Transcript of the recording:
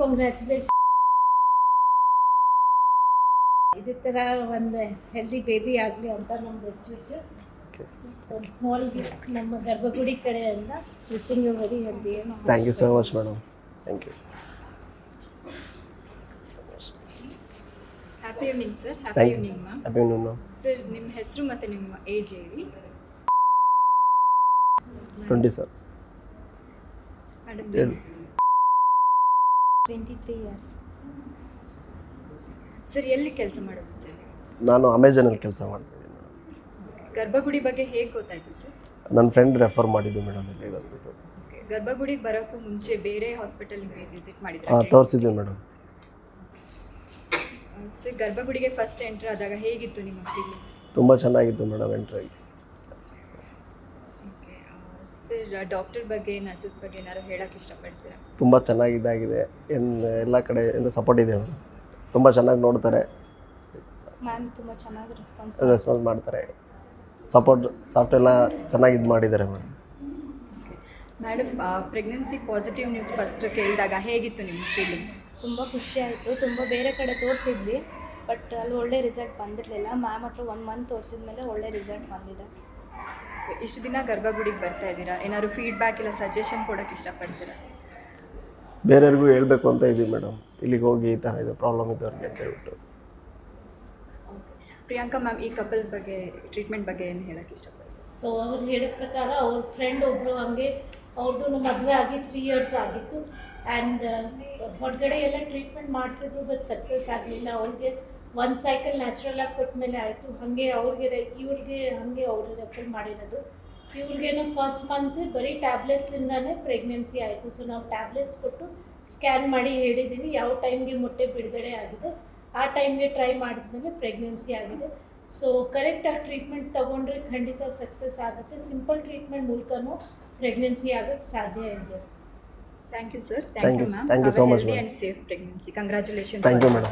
Congratulation ಇದೇ ಥರ ಒಂದು ಹೆಲ್ದಿ ಬೇಬಿ ಆಗಲಿ ಅಂತ ನಮ್ಮ ಬೆಸ್ಟ್ ವಿಶಸ್ ಒಂದು ಸ್ಮಾಲ್ ಗಿಫ್ಟ್ ನಮ್ಮ ಗರ್ಭಗುಡಿ ಕಡೆಯಿಂದ wishing you very healthy thank you so much madam thank you happy evening sir happy evening evening ma'am happy new sir ನಿಮ್ಮ ಹೆಸರು ಮತ್ತು ನಿಮ್ಮ ಏಜ್ ಹೇಳಿ? ಟ್ವೆಂಟಿ ಸರ್ ಮೇಡಮ್ ಹೇಳಿ ಟ್ವೆಂಟಿ ತ್ರೀ ಇಯರ್ಸ್ ಸರ್ ಎಲ್ಲಿ ಕೆಲಸ ಮಾಡೋದು ಸರ್ ನೀವು? ನಾನು ಅಮೆಝಾನಲ್ಲಿ ಕೆಲಸ ಮಾಡ್ತಿದ್ದೀನಿ ಮೇಡಮ್ ಗರ್ಭಗುಡಿ ಬಗ್ಗೆ ಹೇಗೆ ಗೊತ್ತಾಯಿತು ಸರ್? ನನ್ನ ಫ್ರೆಂಡ್ ರೆಫರ್ ಮಾಡಿದ್ದು ಮೇಡಮ್ ಇಲ್ಲಿ ಬಂದ್ಬಿಟ್ಟು ಓಕೆ ಗರ್ಭಗುಡಿಗೆ ಬರೋಕ್ಕೂ ಮುಂಚೆ ಬೇರೆ ಹಾಸ್ಪಿಟಲ್ಗೆ ವಿಸಿಟ್ ಮಾಡಿದ್ರೆ? ಹಾಂ ತೋರಿಸಿದ್ವಿ ಮೇಡಮ್ ಸರ್ ಗರ್ಭಗುಡಿಗೆ ಫಸ್ಟ್ ಎಂಟ್ರ್ ಆದಾಗ ಹೇಗಿತ್ತು ನಿಮ್ಮ ಫೀಲಿಂಗ್ ತುಂಬ ಚೆನ್ನಾಗಿತ್ತು ಮೇಡಮ್ ಎಂಟ್ರಿ ಸರ್ ಡಾಕ್ಟರ್ ಬಗ್ಗೆ ನರ್ಸಸ್ ಬಗ್ಗೆ ಏನಾದ್ರು ಹೇಳಕ್ಕೆ ಇಷ್ಟಪಡ್ತೀರಾ? ತುಂಬ ಚೆನ್ನಾಗಿದ್ದಾಗಿದೆ ಇದಾಗಿದೆ ಎಲ್ಲ ಕಡೆಯಿಂದ ಸಪೋರ್ಟ್ ಇದೆ ಅವರು. ತುಂಬ ಚೆನ್ನಾಗಿ ನೋಡ್ತಾರೆ. ಮ್ಯಾಮ್ ತುಂಬ ಚೆನ್ನಾಗಿ ರೆಸ್ಪಾನ್ಸ್ ರೆಸ್ಪಾನ್ಸ್ ಮಾಡ್ತಾರೆ. ಸಪೋರ್ಟ್ ಸಾಫ್ಟ್ ಎಲ್ಲ ಚೆನ್ನಾಗಿ ಇದು ಮಾಡಿದ್ದಾರೆ madam madam pregnancy positive news first ಕೇಳಿದಾಗ ಹೇಗಿತ್ತು ನಿಮ್ಮ ಫೀಲಿಂಗ್ ತುಂಬ ಖುಷಿ ಆಯಿತು. ತುಂಬ ಬೇರೆ ಕಡೆ ತೋರಿಸಿದ್ವಿ. ಬಟ್ ಅಲ್ಲಿ ಒಳ್ಳೆ ರಿಸಲ್ಟ್ ಬಂದಿರಲಿಲ್ಲ. ಮ್ಯಾಮ್ ಹತ್ರ ಒನ್ ಮಂತ್ ತೋರಿಸಿದ ಮೇಲೆ ಒಳ್ಳೆ ರಿಸಲ್ಟ್ ಬಂದಿದೆ. ಇಷ್ಟು ದಿನ ಗರ್ಭಗುಡಿಗೆ ಬರ್ತಾ ಇದ್ದೀರಾ? ಏನಾದ್ರು ಫೀಡ್ಬ್ಯಾಕ್ ಇಲ್ಲ ಸಜೆಷನ್ ಕೊಡೋಕ್ಕೆ ಇಷ್ಟಪಡ್ತೀರಾ? ಬೇರೆಯವ್ರಿಗೂ ಹೇಳಬೇಕು ಅಂತ ಇದ್ದೀವಿ ಮೇಡಮ್. ಇಲ್ಲಿಗೆ ಹೋಗಿ ಈ ಥರ ಇದೆ ಪ್ರಾಬ್ಲಮ್ ಇದ್ದವ್ರಿಗೆ ಅಂತ ಹೇಳ್ಬಿಟ್ಟು. ಪ್ರಿಯಾಂಕಾ ಮ್ಯಾಮ್ ಈ ಕಪಲ್ಸ್ ಬಗ್ಗೆ ಟ್ರೀಟ್ಮೆಂಟ್ ಬಗ್ಗೆ ಏನು ಹೇಳಕ್ಕೆ ಇಷ್ಟಪಡ್ತೀರಾ? ಸೊ ಅವ್ರು ಹೇಳಿದ ಪ್ರಕಾರ ಅವ್ರ ಫ್ರೆಂಡ್ ಒಬ್ಬರು ಹಂಗೆ ಅವ್ರದ್ದು ಮದುವೆ ಆಗಿ ತ್ರೀ ಇಯರ್ಸ್ ಆಗಿತ್ತು. ಆ್ಯಂಡ್ ಹೊರಗಡೆ ಎಲ್ಲ ಟ್ರೀಟ್ಮೆಂಟ್ ಮಾಡಿಸಿದ್ರು ಬಟ್ ಸಕ್ಸಸ್ ಆಗಲಿಲ್ಲ. ಅವ್ರಿಗೆ ಒಂದು ಸೈಕಲ್ ನ್ಯಾಚುರಲ್ ಆಗಿ ಕೊಟ್ಟ ಮೇಲೆ ಆಯಿತು. ಹಾಗೆ ಅವ್ರಿಗೆ ರೆ- ಇವ್ರಿಗೆ ಹಾಗೆ ಅವರು ರೆಫರ್ ಮಾಡಿರೋದು. ಇವ್ರಿಗೇನು ಫಸ್ಟ್ ಮಂತ್ ಬರೀ ಟ್ಯಾಬ್ಲೆಟ್ಸಿಂದಾನೇ ಪ್ರೆಗ್ನೆನ್ಸಿ ಆಯಿತು. ಸೊ ನಾವು ಟ್ಯಾಬ್ಲೆಟ್ಸ್ ಕೊಟ್ಟು ಸ್ಕ್ಯಾನ್ ಮಾಡಿ ಹೇಳಿದ್ದೀವಿ ಯಾವ ಟೈಮ್ಗೆ ಮೊಟ್ಟೆ ಬಿಡುಗಡೆ ಆಗಿದೆ. ಆ ಟೈಮ್ಗೆ ಟ್ರೈ ಮಾಡಿದ್ಮೇಲೆ ಪ್ರೆಗ್ನೆನ್ಸಿ ಆಗಿದೆ. ಸೊ ಕರೆಕ್ಟಾಗಿ ಟ್ರೀಟ್ಮೆಂಟ್ ತೊಗೊಂಡ್ರೆ ಖಂಡಿತ ಸಕ್ಸಸ್ ಆಗುತ್ತೆ. ಸಿಂಪಲ್ ಟ್ರೀಟ್ಮೆಂಟ್ ಮೂಲಕನೂ ಪ್ರೆಗ್ನೆನ್ಸಿ ಆಗೋಕ್ಕೆ ಸಾಧ್ಯ ಇದೆ. Thank you sir Thank thank you you, ma'am thank you so much, healthy ma'am. And safe pregnancy congratulation thank you madam